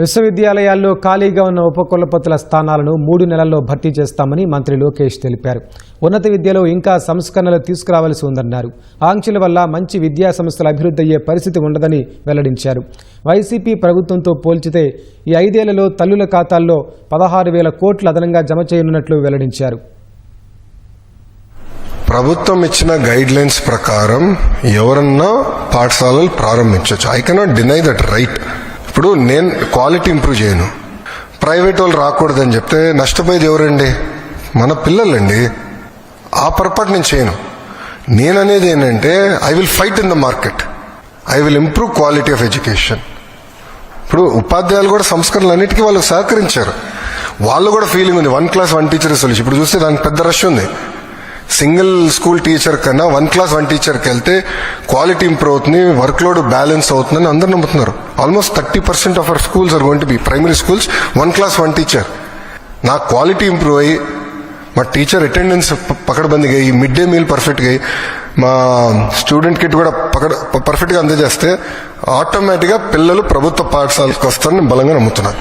విశ్వవిద్యాలయాల్లో ఖాళీగా ఉన్న ఉపకులపతుల స్థానాలను మూడు నెలల్లో భర్తీ చేస్తామని మంత్రి లోకేష్ తెలిపారు. ఉన్నత విద్యలో ఇంకా సంస్కరణలు తీసుకురావాల్సి ఉందన్నారు. ఆంక్షల వల్ల మంచి విద్యా సంస్థల అభివృద్ధి అయ్యే పరిస్థితి ఉండదని వెల్లడించారు. వైసీపీ ప్రభుత్వంతో పోల్చితే ఈ ఐదేళ్ళలో తల్లుల ఖాతాల్లో పదహారు వేల కోట్లు అదనంగా జమ చేయనున్నట్లు వెల్లడించారు. ప్రభుత్వం ఇచ్చిన గైడ్ లైన్స్ ప్రకారం ఎవరన్నా పాఠశాలలు ప్రారంభించవచ్చు I cannot deny that right ఇప్పుడు నేను క్వాలిటీ ఇంప్రూవ్ చేయను. ప్రైవేట్ వాళ్ళు రాకూడదని చెప్తే నష్టపోయేది ఎవరండి? మన పిల్లలండి. ఆ పొరపాటు నేను చేయను. నేననేది ఏంటంటే I will fight in the market I will improve quality of education ఇప్పుడు ఉపాధ్యాయులు కూడా సంస్కరణలు అన్నిటికీ వాళ్ళు సహకరించారు. వాళ్ళు కూడా ఫీలింగ్ ఉంది. One class one teacher solution ఇప్పుడు చూస్తే దానికి పెద్ద రష్ ఉంది. సింగిల్ స్కూల్ టీచర్ కన్నా వన్ క్లాస్ వన్ టీచర్కి వెళ్తే క్వాలిటీ ఇంప్రూవ్ అవుతుంది వర్క్ లోడ్ బ్యాలెన్స్ అవుతుందని అందరు నమ్ముతున్నారు. Almost thirty percent of our schools are going to be primary schools one class one teacher నా క్వాలిటీ ఇంప్రూవ్ అయ్యి మా టీచర్ అటెండెన్స్ పకడ్బందీగా అయ్యి మిడ్ డే మీల్ పర్ఫెక్ట్గా అయ్యి మా స్టూడెంట్ కిట్ కూడా పకడ పర్ఫెక్ట్గా అందజేస్తే ఆటోమేటిక్గా పిల్లలు ప్రభుత్వ పాఠశాలకు వస్తారని బలంగా నమ్ముతున్నాను.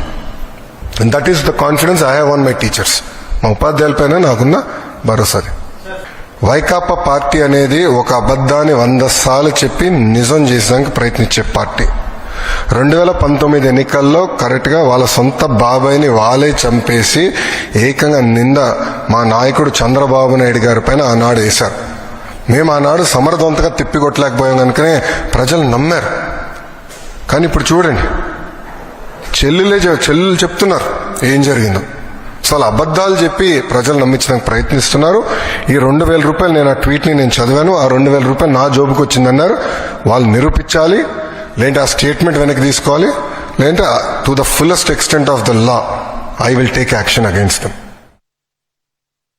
And that is the confidence I have on my teachers మా ఉపాధ్యాయులపైన నాకున్న భరోసాది. వైకాపా పార్టీ అనేది ఒక అబద్ధాన్ని వంద సార్లు చెప్పి నిజం చేసేదానికి ప్రయత్నించే పార్టీ. రెండు వేల పంతొమ్మిది ఎన్నికల్లో కరెక్ట్గా వాళ్ళ సొంత బాబాయ్ని వాళ్ళే చంపేసి ఏకంగా నింద మా నాయకుడు చంద్రబాబు నాయుడు గారి పైన ఆనాడు వేశారు. మేము ఆనాడు సమర్థవంతంగా తిప్పికొట్టలేకపోయాం కనుకనే ప్రజలు నమ్మారు. కానీ ఇప్పుడు చూడండి చెల్లెలే చె- చెల్లెలు చెప్తున్నారు ఏం జరిగిందో. సో అలా అబద్ధాలు చెప్పి ప్రజలు నమ్మించడానికి ప్రయత్నిస్తున్నారు. ఈ రెండు వేల రూపాయలు నేను ఆ ట్వీట్ని నేను చదివాను. ఆ రెండు వేల రూపాయలు నా జోబుకి వచ్చిందన్నారు. వాళ్ళు నిరూపించాలి. లేదంటే ఆ స్టేట్మెంట్ వెనక్కి తీసుకోవాలి. లేదంటే to the fullest extent of the law I will take action against them